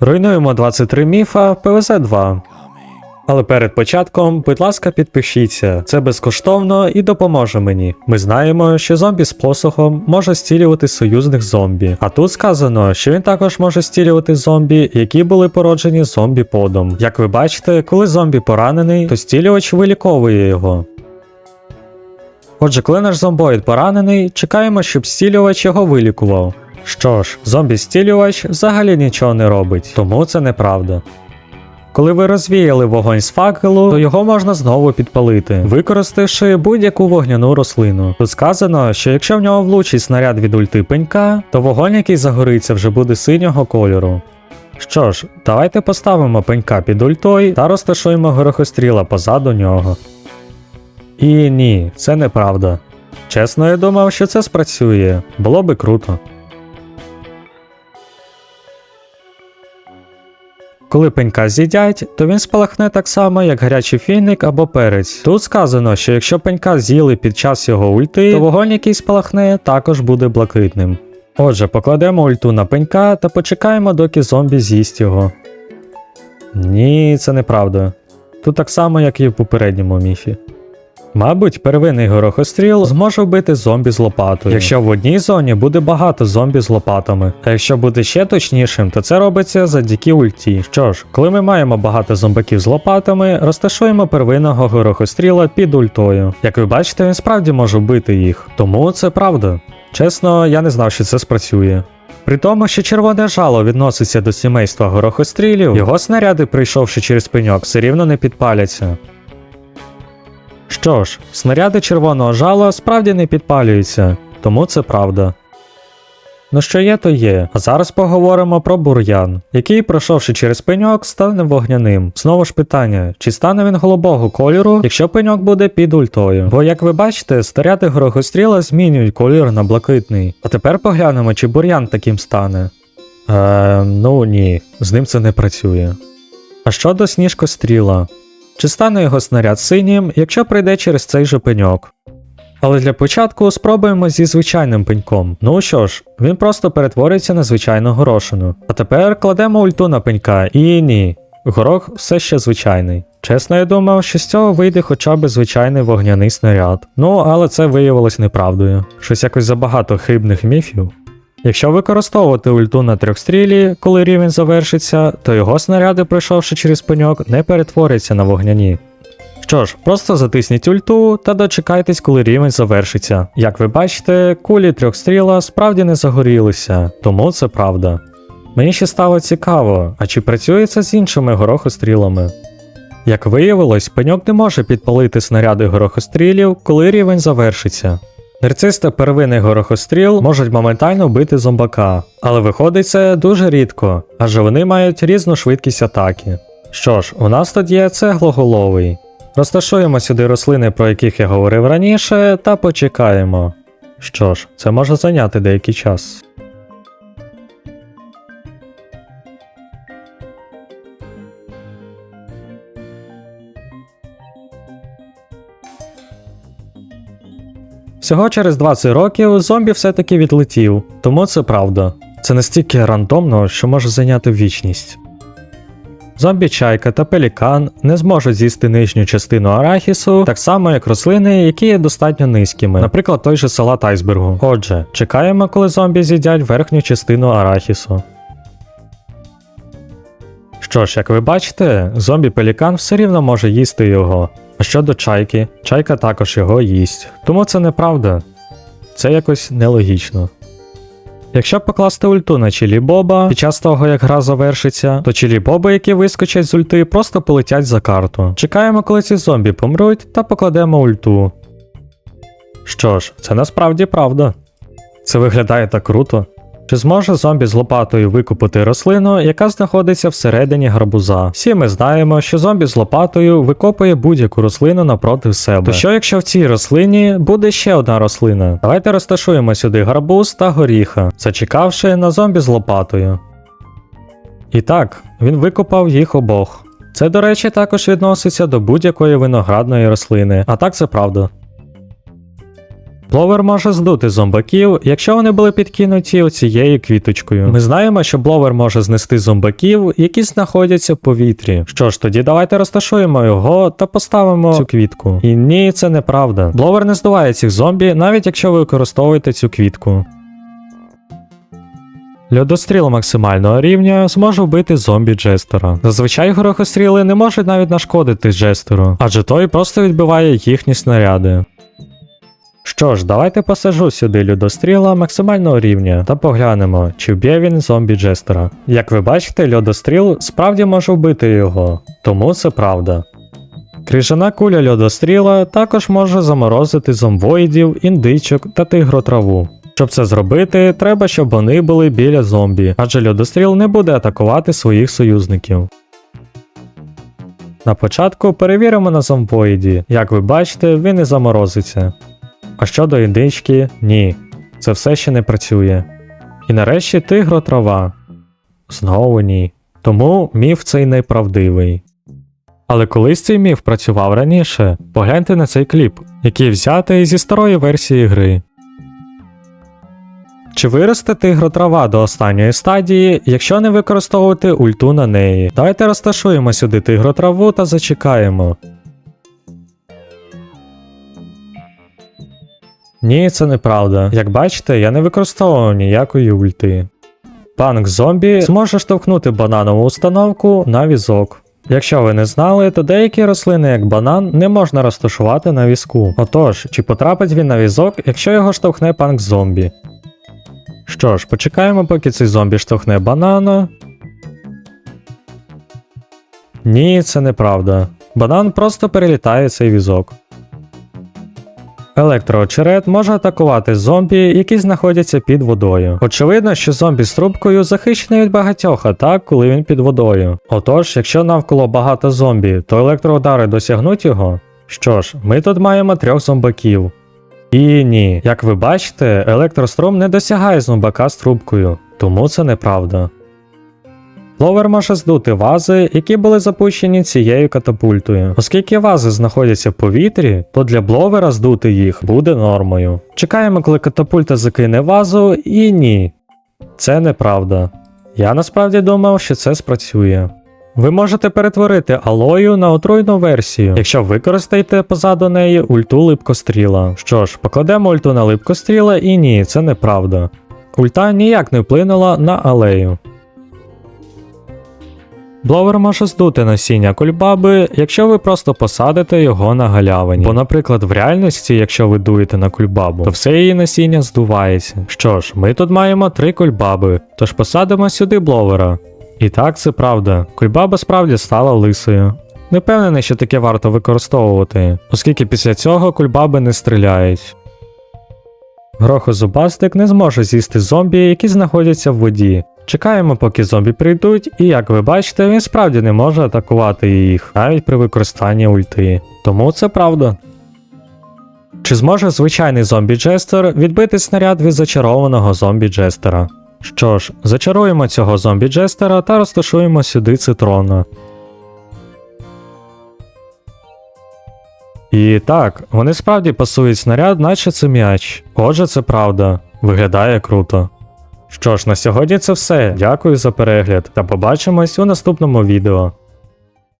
Руйнуємо 23 міфа ПВЗ-2. Але перед початком, будь ласка, підпишіться. Це безкоштовно і допоможе мені. Ми знаємо, що зомбі з посохом може стілювати союзних зомбі. А тут сказано, що він також може стілювати зомбі, які були породжені зомбі-подом. Як ви бачите, коли зомбі поранений, то стілювач виліковує його. Отже, коли наш зомбоїд поранений, чекаємо, щоб стілювач його вилікував. Що ж, зомбі-стілювач взагалі нічого не робить, тому це неправда. Коли ви розвіяли вогонь з факелу, то його можна знову підпалити, використавши будь-яку вогняну рослину. Тут сказано, що якщо в нього влучить снаряд від ульти пенька, то вогонь, який загориться, вже буде синього кольору. Що ж, давайте поставимо пенька під ультою та розташуємо горохостріла позаду нього. І ні, це неправда. Чесно, я думав, що це спрацює. Було би круто. Коли пенька з'їдять, то він спалахне так само, як гарячий фіник або перець. Тут сказано, що якщо пенька з'їли під час його ульти, то вогонь, який спалахне, також буде блакитним. Отже, покладемо ульту на пенька та почекаємо, доки зомбі з'їсть його. Ні, це неправда. Тут так само, як і в попередньому міфі. Мабуть, первинний горохостріл зможе вбити зомбі з лопатою, якщо в одній зоні буде багато зомбі з лопатами. А якщо бути ще точнішим, то це робиться завдяки ульті. Що ж, коли ми маємо багато зомбаків з лопатами, розташуємо первинного горохостріла під ультою. Як ви бачите, він справді може вбити їх. Тому це правда. Чесно, я не знав, що це спрацює. При тому, що червоне жало відноситься до сімейства горохострілів, його снаряди, прийшовши через пеньок, все рівно не підпаляться. Що ж, снаряди червоного жала справді не підпалюються, тому це правда. Ну що є, то є. А зараз поговоримо про бур'ян, який, пройшовши через пеньок, стане вогняним. Знову ж питання, чи стане він голубого кольору, якщо пеньок буде під ультою? Бо, як ви бачите, снаряди горохостріла змінюють колір на блакитний. А тепер поглянемо, чи бур'ян таким стане. Е, ну ні, з ним це не працює. А щодо сніжкостріла, чи стане його снаряд синім, якщо пройде через цей же пеньок? Але для початку спробуємо зі звичайним пеньком. Ну що ж, він просто перетвориться на звичайну горошину. А тепер кладемо ульту на пенька, і ні, горох все ще звичайний. Чесно, я думав, що з цього вийде хоча б звичайний вогняний снаряд. Ну, але це виявилось неправдою. Щось якось забагато хибних міфів. Якщо використовувати ульту на трьохстрілі, коли рівень завершиться, то його снаряди, пройшовши через пеньок, не перетворяться на вогняні. Що ж, просто затисніть ульту та дочекайтесь, коли рівень завершиться. Як ви бачите, кулі трьохстріла справді не загорілися, тому це правда. Мені ще стало цікаво, а чи працює це з іншими горохострілами? Як виявилось, пеньок не може підпалити снаряди горохострілів, коли рівень завершиться. Нарцис та первинний горохостріл можуть моментально вбити зомбака, але виходить це дуже рідко, адже вони мають різну швидкість атаки. Що ж, у нас тут є цеглоголовий. Розташуємо сюди рослини, про яких я говорив раніше, та почекаємо. Що ж, це може зайняти деякий час. Всього через 20 років зомбі все-таки відлетів, тому це правда. Це настільки рандомно, що може зайняти вічність. Зомбі чайка та пелікан не зможуть з'їсти нижню частину арахісу, так само як рослини, які є достатньо низькими, наприклад, той же салат айсбергу. Отже, чекаємо, коли зомбі з'їдять верхню частину арахісу. Що ж, як ви бачите, зомбі-пелікан все рівно може їсти його. А щодо чайки, чайка також його їсть. Тому це неправда. Це якось нелогічно. Якщо покласти ульту на Чілі Боба під час того, як гра завершиться, то Чілі Боби, які вискочать з ульти, просто полетять за карту. Чекаємо, коли ці зомбі помруть, та покладемо ульту. Що ж, це насправді правда. Це виглядає так круто. Чи зможе зомбі з лопатою викупити рослину, яка знаходиться всередині гарбуза? Всі ми знаємо, що зомбі з лопатою викопує будь-яку рослину напроти себе. То що якщо в цій рослині буде ще одна рослина? Давайте розташуємо сюди гарбуз та горіха, зачекавши на зомбі з лопатою. І так, він викопав їх обох. Це, до речі, також відноситься до будь-якої виноградної рослини, а так це правда. Бловер може здути зомбаків, якщо вони були підкинуті цією квіточкою. Ми знаємо, що бловер може знести зомбаків, які знаходяться в повітрі. Що ж, тоді давайте розташуємо його та поставимо цю квітку. І ні, це неправда. Бловер не здуває цих зомбі, навіть якщо ви використовуєте цю квітку. Льодостріл максимального рівня зможе вбити зомбі Джестера. Зазвичай горохостріли не можуть навіть нашкодити Джестеру, адже той просто відбиває їхні снаряди. Що ж, давайте посажу сюди льодостріла максимального рівня та поглянемо, чи вб'є він зомбі Джестера. Як ви бачите, льодостріл справді може вбити його, тому це правда. Крижана куля льодостріла також може заморозити зомбоїдів, індичок та тигротраву. Щоб це зробити, треба, щоб вони були біля зомбі, адже льодостріл не буде атакувати своїх союзників. На початку перевіримо на зомбоїді. Як ви бачите, він не заморозиться. А щодо індички, ні. Це все ще не працює. І нарешті тигротрава. Знову ні. Тому міф цей неправдивий. Але колись цей міф працював раніше, погляньте на цей кліп, який взятий зі старої версії гри. Чи виросте тигротрава до останньої стадії, якщо не використовувати ульту на неї? Давайте розташуємо сюди тигротраву та зачекаємо. Ні, це неправда. Як бачите, я не використовував ніякої ульти. Панк зомбі зможе штовхнути бананову установку на візок. Якщо ви не знали, то деякі рослини, як банан, не можна розташувати на візку. Отож, чи потрапить він на візок, якщо його штовхне панк зомбі? Що ж, почекаємо, поки цей зомбі штовхне банана. Ні, це неправда. Банан просто перелітає цей візок. Електроочерет може атакувати зомбі, які знаходяться під водою. Очевидно, що зомбі з трубкою захищений від багатьох атак, коли він під водою. Отож, якщо навколо багато зомбі, то електроудари досягнуть його. Що ж, ми тут маємо трьох зомбаків. І ні, як ви бачите, електрострум не досягає зомбака з трубкою, тому це неправда. Ловер може здути вази, які були запущені цією катапультою. Оскільки вази знаходяться в повітрі, то для бловера здути їх буде нормою. Чекаємо, коли катапульта закине вазу, і ні. Це неправда. Я насправді думав, що це спрацює. Ви можете перетворити алою на отруйну версію, якщо використаєте позаду неї ульту липкостріла. Що ж, покладемо ульту на липкостріла і ні, це неправда. Ульта ніяк не вплинула на алею. Бловер може здути насіння кульбаби, якщо ви просто посадите його на галявині. Бо, наприклад, в реальності, якщо ви дуєте на кульбабу, то все її насіння здувається. Що ж, ми тут маємо три кульбаби, тож посадимо сюди бловера. І так, це правда. Кульбаба справді стала лисою. Не впевнений, що таке варто використовувати, оскільки після цього кульбаби не стріляють. Грохозубастик не зможе з'їсти зомбі, які знаходяться в воді. Чекаємо, поки зомбі прийдуть, і як ви бачите, він справді не може атакувати їх, навіть при використанні ульти. Тому це правда. Чи зможе звичайний зомбі-джестер відбити снаряд від зачарованого зомбі-джестера? Що ж, зачаруємо цього зомбі-джестера та розташуємо сюди цитрона. І так, вони справді пасують снаряд, наче це м'яч. Отже, це правда. Виглядає круто. Що ж, на сьогодні це все. Дякую за перегляд та побачимось у наступному відео.